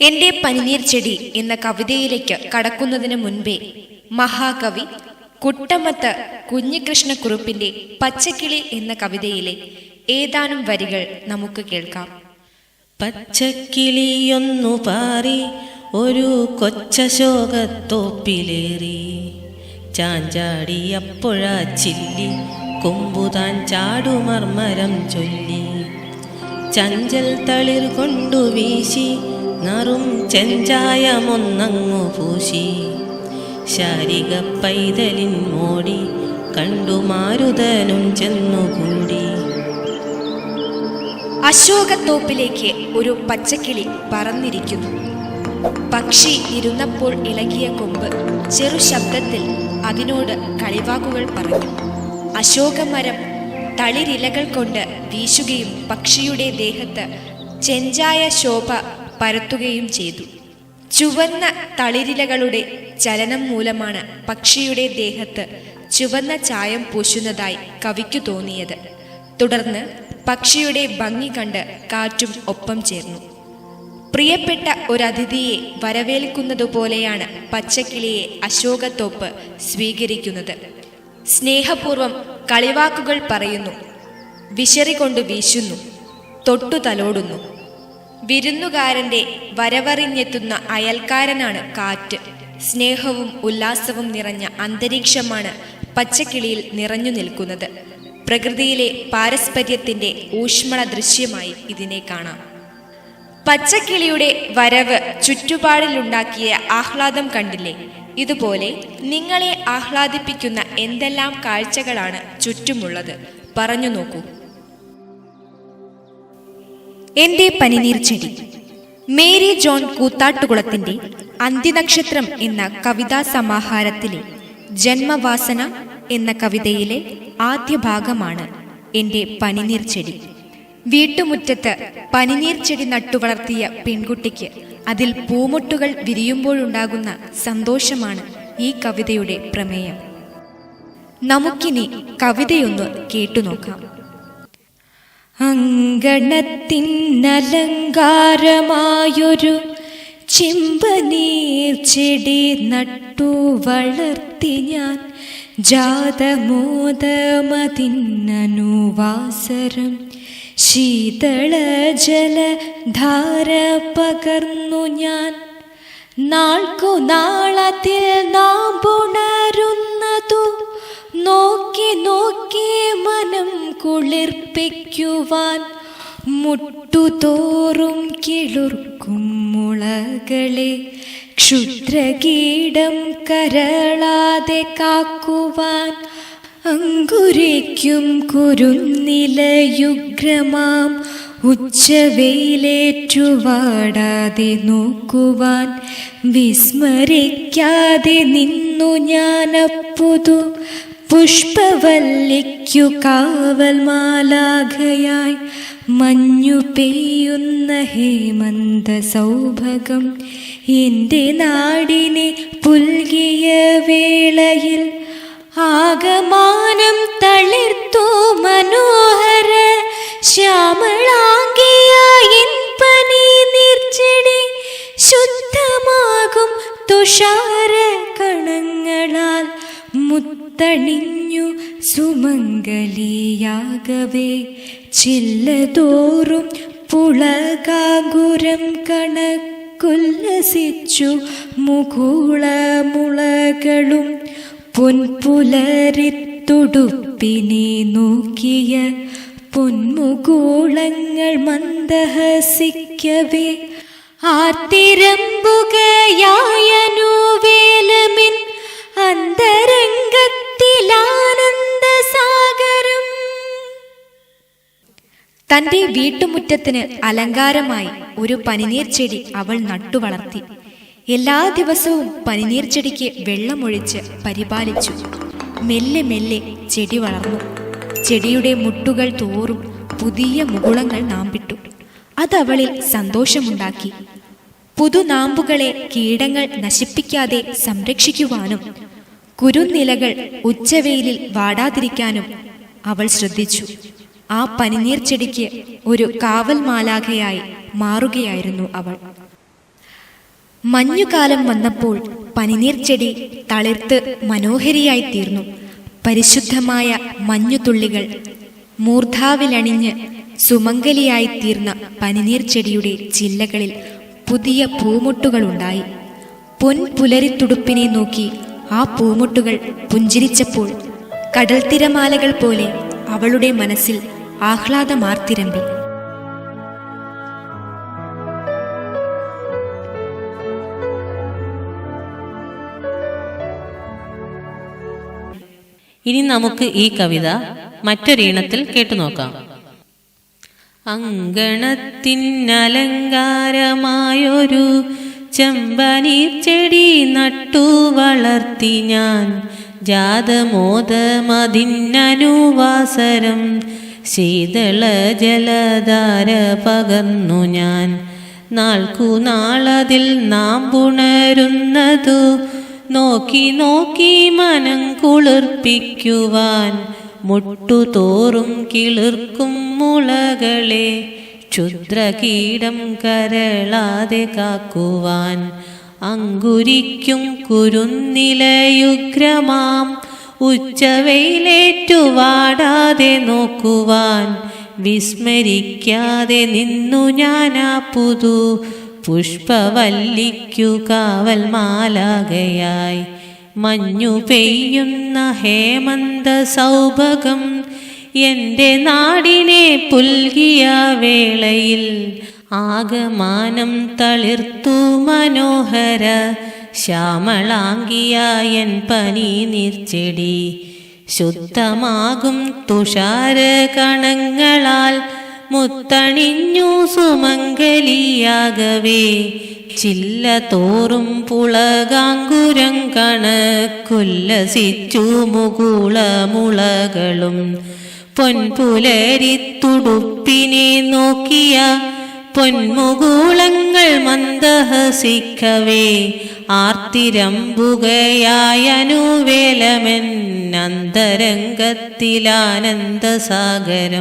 എന്റെ പനിനീർ ചെടി എന്ന കവിതയിലേക്ക് കടക്കുന്നതിന് മുൻപേ മഹാകവി കുട്ടമത്ത് കുഞ്ഞികൃഷ്ണക്കുറുപ്പിന്റെ പച്ചക്കിളി എന്ന കവിതയിലെ ഏതാനും വരികൾ നമുക്ക് കേൾക്കാം. പച്ചക്കിളിയൊന്നു പാറി ഒരു കൊച്ച ശോകത്തോപ്പിലേറി ചില്ലി കൊമ്പുതാൻ ചാടുമർമരം ചൊല്ലി. ചഞ്ചൽ തളിർ കൊണ്ടു വീശി നറും ചെഞ്ചായമൊന്നങ്ങു പൂശി. ശാരിക പൈതലിൻ മോടി കണ്ടു മാരുതനും ചെന്നുകൂടി. അശോകത്തോപ്പിലേക്ക് ഒരു പച്ചക്കിളി പറന്നിരിക്കുന്നു. പക്ഷി ഇരുന്നപ്പോൾ ഇളകിയ കൊമ്പ് ചെറു ശബ്ദത്തിൽ അതിനോട് കളിവാക്കുകൾ പറഞ്ഞു. അശോകമരം തളിരിലകൾ കൊണ്ട് വീശുകയും പക്ഷിയുടെ ദേഹത്ത് ചെഞ്ചായ ശോഭ പരത്തുകയും ചെയ്തു. ചുവന്ന തളിരിലകളുടെ ചലനം മൂലമാണ് പക്ഷിയുടെ ദേഹത്ത് ചുവന്ന ചായം പൂശുന്നതായി കവിക്കു തോന്നിയത്. തുടർന്ന് പക്ഷിയുടെ ഭംഗി കണ്ട് കാറ്റും ഒപ്പം ചേർന്നു. പ്രിയപ്പെട്ട ഒരതിഥിയെ വരവേൽക്കുന്നതുപോലെയാണ് പച്ചക്കിളിയെ അശോകത്തോപ്പ് സ്വീകരിക്കുന്നത്. സ്നേഹപൂർവം കളിവാക്കുകൾ പറയുന്നു. വിശറികൊണ്ട് വീശുന്നു. തൊട്ടു തലോടുന്നു. വിരുന്നുകാരന്റെ വരവറിഞ്ഞെത്തുന്ന അയൽക്കാരനാണ് കാറ്റ്. സ്നേഹവും ഉല്ലാസവും നിറഞ്ഞ അന്തരീക്ഷമാണ് പച്ചക്കിളിയിൽ നിറഞ്ഞു നിൽക്കുന്നത്. പ്രകൃതിയിലെ പാരസ്പര്യത്തിന്റെ ഊഷ്മള ദൃശ്യമായി ഇതിനെ കാണാം. പച്ചക്കിളിയുടെ വരവ് ചുറ്റുപാടിലുണ്ടാക്കിയ ആഹ്ലാദം കണ്ടില്ലേ? ഇതുപോലെ നിങ്ങളെ ആഹ്ലാദിപ്പിക്കുന്ന എന്തെല്ലാം കാഴ്ചകളാണ് ചുറ്റുമുള്ളത്? പറഞ്ഞു നോക്കൂ. എന്റെ പനിനീർ ചെടി മേരി ജോൺ കൂത്താട്ടുകുളത്തിന്റെ അന്ത്യനക്ഷത്രം എന്ന കവിതാ സമാഹാരത്തിലെ ജന്മവാസന എന്ന കവിതയിലെ ആദ്യ ഭാഗമാണ് എന്റെ പനിനീർ ചെടി വീട്ടുമുറ്റത്ത് പനിനീർ ചെടി നട്ടുവളർത്തിയ പെൺകുട്ടിക്ക് അതിൽ പൂമൊട്ടുകൾ വിരിയുമ്പോഴുണ്ടാകുന്ന സന്തോഷമാണ് ഈ കവിതയുടെ പ്രമേയം. നമുക്കിനി കവിതയൊന്ന് കേട്ടുനോക്കാം അങ്കണത്തിനലങ്കാരമായൊരു ചിമ്പനീർ ചെടി നട്ടു വളർത്തി ഞാൻ. ജാതമോദമതിന്നനുവാസരം ജലധാര പകർന്നു ഞാൻ. നാൾക്കു നാളത്തിൽ നാം പുണരുന്നതു നോക്കി നോക്കി മനം കുളിർപ്പിക്കുവാൻ മുട്ടുതോറും കിളുർക്കും മുളകളെ. ക്ഷുദ്രകീടം കരളാതെ കാക്കുവാൻ അങ്കുരയ്ക്കും കുരുന്നിലയുഗ്രമാം ഉച്ചവെയിലേറ്റുവാടാതെ നോക്കുവാൻ വിസ്മരിക്കാതെ നിന്നു ഞാനപ്പുതു പുഷ്പവല്ലിക്കു കാവൽ മാലാഖയായി മഞ്ഞു പെയ്യുന്ന ഹേമന്ത സൗഭകം എന്റെ നാടിനെ പുൽകിയ വേളയിൽ ആകമാനം തളിർത്തു മനോഹര ശ്യാമളാങ്കിയായി പനി നീർച്ചെടി ശുദ്ധമാകും തുഷാര കണങ്ങളാൽ മുത്തണിഞ്ഞു സുമംഗലിയാകവേ. ചില്ലതോറും പുളകാകുരം കണക്കുല്ലസിച്ചു മുകുളമുളകളും പൊൻപുലരിത്തുടുപ്പിനെ നോക്കിയ പൊന്മുകൂളങ്ങൾ മന്ദഹസിക്കവേ. ആർത്തിരമ്പുകയായനുവേലമിൻ അന്തരംഗത്തിലാനന്ദസാഗരം. തന്റെ വീട്ടുമുറ്റത്തിന് അലങ്കാരമായി ഒരു പനിനീർ ചെടി അവൾ നട്ടുവളർത്തി. എല്ലാ ദിവസവും പനിനീർ ചെടിക്ക് വെള്ളമൊഴിച്ച് പരിപാലിച്ചു. മെല്ലെ മെല്ലെ ചെടി വളർന്നു. ചെടിയുടെ മുട്ടുകൾ തോറും പുതിയ മുകുളങ്ങൾ നാമ്പിട്ടു. അതവളിൽ സന്തോഷമുണ്ടാക്കി. പുതുനാമ്പുകളെ കീടങ്ങൾ നശിപ്പിക്കാതെ സംരക്ഷിക്കുവാനും കുരുനിലകൾ ഉച്ചവെയിലിൽ വാടാതിരിക്കാനും അവൾ ശ്രദ്ധിച്ചു. ആ പനിനീർ ചെടിക്ക് ഒരു കാവൽ മാലാഖയായി മാറുകയായിരുന്നു അവൾ. മഞ്ഞുകാലം വന്നപ്പോൾ പനിനീർ ചെടി തളിർത്ത് മനോഹരിയായി തീർന്നു. പരിശുദ്ധമായ മഞ്ഞുതുള്ളികൾ മൂർധാവിലണിഞ്ഞ് സുമംഗലിയായി തീർന്ന പനിനീർ ചെടിയുടെ ചില്ലകളിൽ പുതിയ പൂമുട്ടുകളുണ്ടായി. പൊൻപുലരിത്തുടുപ്പിനെ നോക്കി ആ പൂമുട്ടുകൾ പുഞ്ചിരിച്ചപ്പോൾ കടൽ തിരമാലകൾ പോലെ അവളുടെ മനസ്സിൽ ആഹ്ലാദമാർത്തിരമ്പി. ഇനി നമുക്ക് ഈ കവിത മറ്റൊരീണത്തിൽ കേട്ടുനോക്കാം. അങ്കണത്തിനലങ്കാരമായൊരു ചെമ്പനീർ ചെടി നട്ടു വളർത്തി ഞാൻ. ജാതമോദമതിന്നനുവാസരം ശീതള ജലധാര പകർന്നു ഞാൻ. നാൾക്കുനാളതിൽ നാം പുണരുന്നതു നോക്കി നോക്കി മനം കുളിർപ്പിക്കുവാൻ മുട്ടുതോറും കിളിർക്കും മുളകളെ. ക്ഷുദ്രകീടം കരളാതെ കാക്കുവാൻ അങ്കുരിക്കും കുരുന്നിലയുഗ്രമാം. ഉച്ചവെയിലേറ്റു വാടാതെ നോക്കുവാൻ വിസ്മരിക്കാതെ നിന്നു ഞാനാ പുതു. പുഷ്പവല്ലിക്കു കാവൽ മാലാകയായി മഞ്ഞു പെയ്യുന്ന ഹേമന്ത സൗഭകം എന്റെ നാടിനെ പുൽകിയ വേളയിൽ ആകമാനം തളിർത്തു മനോഹര ശ്യാമളാങ്കിയായൻ പനി നീർച്ചെടി. ശുദ്ധമാകും തുഷാര കണങ്ങളാൽ മുത്തണിഞ്ഞു സുമംഗലിയാകവേ. ചില്ല തോറും പുളകാങ്കുരം കണക്കുല്ലസിച്ചു മുകുളമുളകളും. പൊൻപുലരിത്തുടുപ്പിനെ നോക്കിയ പൊന്മുകൂളങ്ങൾ മന്ദഹസിക്കവേ. ആർത്തിരമ്പുകയായനുവേലമെൻ അന്തരംഗത്തിലാനന്ദസാഗരം